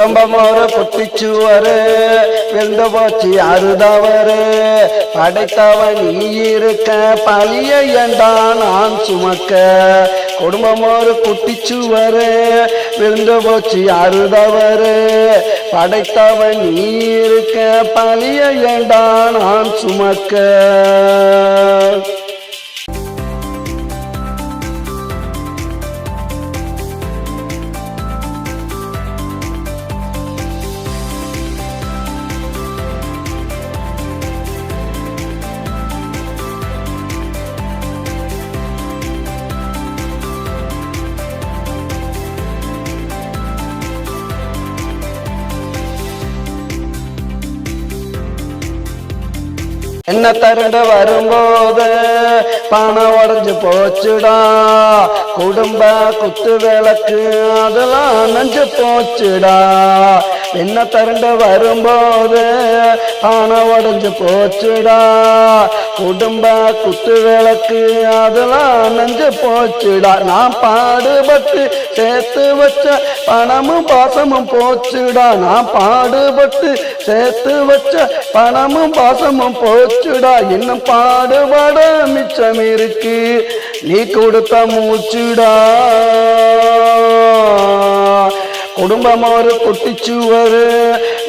குடும்பமோரு குட்டிச்சுவரு விழுந்து போச்சு அறுதவரு படைத்தவன் நீ இருக்க பழிய ஏண்டா நான் சுமக்க? குடும்பமோரு குட்டிச்சுவரு விழுந்து போச்சு அறுதவரு படைத்தவன் நீ இருக்க பழிய ஏண்டா நான் சுமக்க? என்ன தருண்டு வரும்போது? பணம் உடஞ்சு போச்சுடா. குடும்ப குத்து விளக்கு அதெல்லாம் நஞ்சு போச்சுடா. என்ன தருண்டு வரும்போது பணம் உடஞ்சு போச்சுடா. குடும்ப குத்து விளக்கு அதெல்லாம் நெஞ்சு போச்சுடா. நான் பாடுபட்டு சேர்த்து வச்ச பணமும் பாசமும் போச்சுடா. நான் பாடுபட்டு சேர்த்து வச்ச பணமும் பாசமும் போச்சுடா. இன்னும் பாடுபட மிச்சம் இருக்கு. நீ கொடுத்த மூச்சுடா. குடும்பம் ஒரு குட்டிச்சுவரு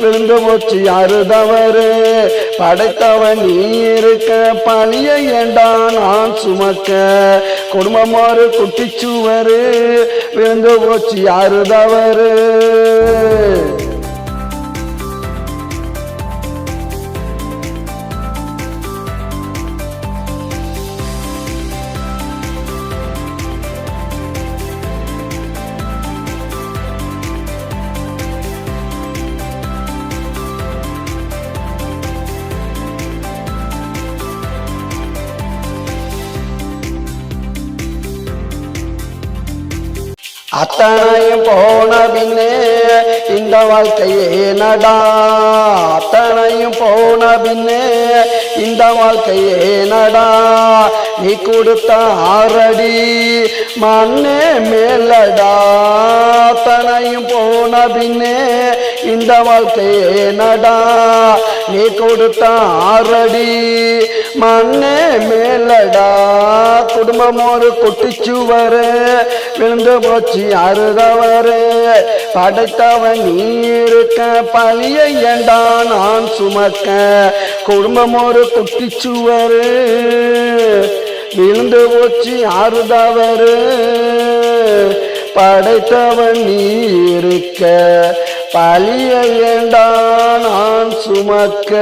விழுந்து போச்சு யாரு தவறு படைத்தவன் நீ இருக்க பழிய ஏண்டா நான் சுமக்க? குடும்பம் ஒரு குட்டிச்சுவரு விழுந்து போச்சு யாரு தவறு அத்தனையும் போன பின்னே இந்த வாழ்க்கையே நடா. அத்தனையும் போன பின்னே இந்த வாழ்க்கையே நடா. நீ கொடுத்த ஆரடி மண்ணே மேலடா. அத்தனையும் போன பின்னே இந்த வாழ்க்கையே நடா. நீ கொடுத்த ஆரடி மண்ணே மேலடா. குடும்பம் ஒரு குட்டிச்சுவரு. விழுந்து போச்சு அறுதவரு. படைத்தவன் நீ இருக்க பழிய ஏண்டா நான் சுமக்க? குடும்பம் ஒரு குட்டிச்சுவரு. விழுந்து போச்சு அறுதவரு. படைத்தவன் நீ இருக்க பழிய ஏண்டா நான் சுமக்க?